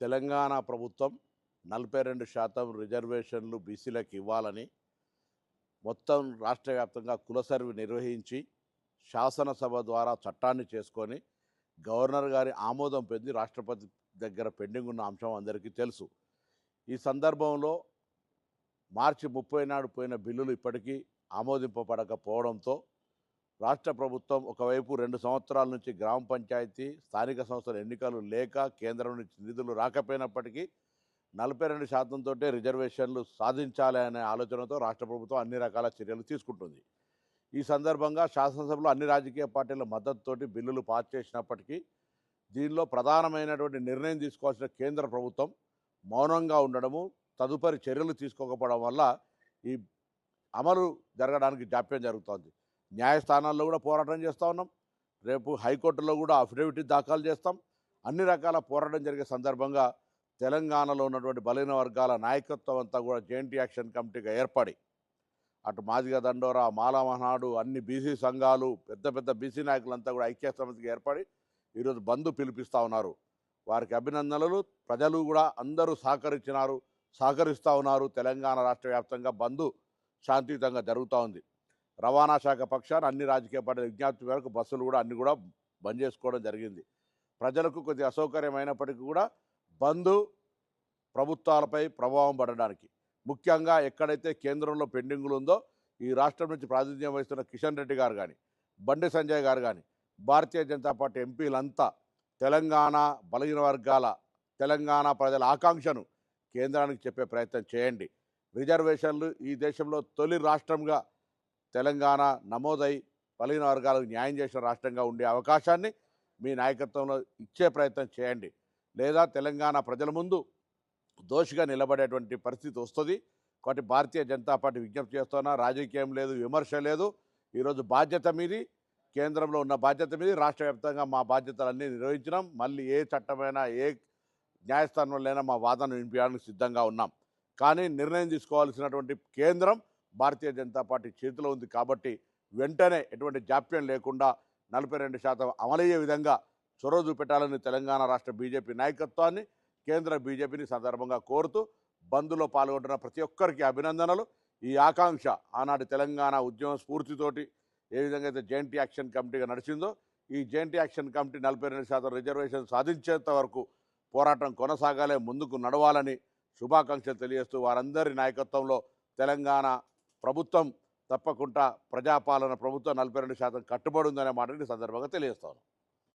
తెలంగాణ ప్రభుత్వం నలభై రెండు శాతం రిజర్వేషన్లు బీసీలకు ఇవ్వాలని మొత్తం రాష్ట్ర వ్యాప్తంగా కుల సర్వే నిర్వహించి శాసనసభ ద్వారా చట్టాన్ని చేసుకొని గవర్నర్ గారి ఆమోదం పొంది రాష్ట్రపతి దగ్గర పెండింగ్ ఉన్న అంశం అందరికీ తెలుసు. ఈ సందర్భంలో మార్చి ముప్పై నాడు పోయిన బిల్లులు ఇప్పటికీ ఆమోదింపబడకపోవడంతో రాష్ట్ర ప్రభుత్వం ఒకవైపు రెండు సంవత్సరాల నుంచి గ్రామ పంచాయతీ స్థానిక సంస్థల ఎన్నికలు లేక కేంద్రం నుంచి నిధులు రాకపోయినప్పటికీ నలభై రెండు శాతంతో రిజర్వేషన్లు సాధించాలి అనే ఆలోచనతో రాష్ట్ర ప్రభుత్వం అన్ని రకాల చర్యలు తీసుకుంటుంది. ఈ సందర్భంగా శాసనసభలో అన్ని రాజకీయ పార్టీల మద్దతుతోటి బిల్లులు పాస్ చేసినప్పటికీ దీనిలో ప్రధానమైనటువంటి నిర్ణయం తీసుకోవాల్సిన కేంద్ర ప్రభుత్వం మౌనంగా ఉండడము తదుపరి చర్యలు తీసుకోకపోవడం వల్ల ఈ అమలు జరగడానికి జాప్యం జరుగుతోంది. న్యాయస్థానాల్లో కూడా పోరాటం చేస్తూ ఉన్నాం. రేపు హైకోర్టులో కూడా అఫిడవిట్ దాఖలు చేస్తాం. అన్ని రకాల పోరాటం జరిగే సందర్భంగా తెలంగాణలో ఉన్నటువంటి బలహీన వర్గాల నాయకత్వం అంతా కూడా జెయింట్ యాక్షన్ కమిటీగా ఏర్పడి అటు మాదిగ దండోరా మాలా మహానాడు అన్ని బీసీ సంఘాలు పెద్ద పెద్ద బీసీ నాయకులంతా కూడా ఐక్య సమితికి ఏర్పడి ఈరోజు బంధు పిలిపిస్తూ ఉన్నారు. వారికి అభినందనలు. ప్రజలు కూడా అందరూ సహకరించినారు సహకరిస్తూ ఉన్నారు. తెలంగాణ రాష్ట్ర వ్యాప్తంగా బంధు శాంతియుతంగా జరుగుతూ ఉంది. రవాణా శాఖ పక్షాన అన్ని రాజకీయ పార్టీల విజ్ఞప్తి మేరకు బస్సులు కూడా అన్ని కూడా బంద్ చేసుకోవడం జరిగింది. ప్రజలకు కొద్ది అసౌకర్యమైనప్పటికీ కూడా బంద్ ప్రభుత్వాలపై ప్రభావం పడడానికి. ముఖ్యంగా ఎక్కడైతే కేంద్రంలో పెండింగులు ఉందో ఈ రాష్ట్రం నుంచి ప్రాతినిధ్యం వహిస్తున్న కిషన్ రెడ్డి గారు కానీ బండి సంజయ్ గారు కానీ భారతీయ జనతా పార్టీ ఎంపీలంతా తెలంగాణ బలహీన వర్గాల తెలంగాణ ప్రజల ఆకాంక్షను కేంద్రానికి చెప్పే ప్రయత్నం చేయండి. రిజర్వేషన్లు ఈ దేశంలో తొలి రాష్ట్రంగా తెలంగాణ నమోదై బలహీన వర్గాలకు న్యాయం చేసిన రాష్ట్రంగా ఉండే అవకాశాన్ని మీ నాయకత్వంలో ఇచ్చే ప్రయత్నం చేయండి. లేదా తెలంగాణ ప్రజల ముందు దోషిగా నిలబడేటువంటి పరిస్థితి వస్తుంది. కాబట్టి భారతీయ జనతా పార్టీ విజ్ఞప్తి చేస్తున్నా రాజకీయం లేదు విమర్శ లేదు. ఈరోజు బాధ్యత మీది కేంద్రంలో ఉన్న బాధ్యత మీది. రాష్ట్ర వ్యాప్తంగా మా బాధ్యతలన్నీ నిర్వహించినాం. మళ్ళీ ఏ చట్టమైనా ఏ న్యాయస్థానంలోనైనా మా వాదన వినిపించడానికి సిద్ధంగా ఉన్నాం. కానీ నిర్ణయం తీసుకోవాల్సినటువంటి కేంద్రం భారతీయ జనతా పార్టీ చేతిలో ఉంది కాబట్టి వెంటనే ఎటువంటి జాప్యం లేకుండా నలభై రెండు శాతం అమలయ్యే విధంగా చొరవ చూపెట్టాలని తెలంగాణ రాష్ట్ర బీజేపీ నాయకత్వాన్ని కేంద్ర బీజేపీని సందర్భంగా కోరుతూ బంద్లో పాల్గొంటున్న ప్రతి ఒక్కరికి అభినందనలు. ఈ ఆకాంక్ష ఆనాటి తెలంగాణ ఉద్యమ స్ఫూర్తితోటి ఏ విధంగా అయితే జాయింట్ యాక్షన్ కమిటీగా నడిచిందో ఈ జాయింట్ యాక్షన్ కమిటీ నలభై రెండు శాతం రిజర్వేషన్ సాధించేంత వరకు పోరాటం కొనసాగాలే ముందుకు నడవాలని శుభాకాంక్షలు తెలియజేస్తూ వారందరి నాయకత్వంలో తెలంగాణ ప్రభుత్వం తప్పకుండా ప్రజాపాలన ప్రభుత్వం నలభై రెండు శాతం కట్టుబడి ఉందనే మాటని సందర్భంగా తెలియజేస్తాను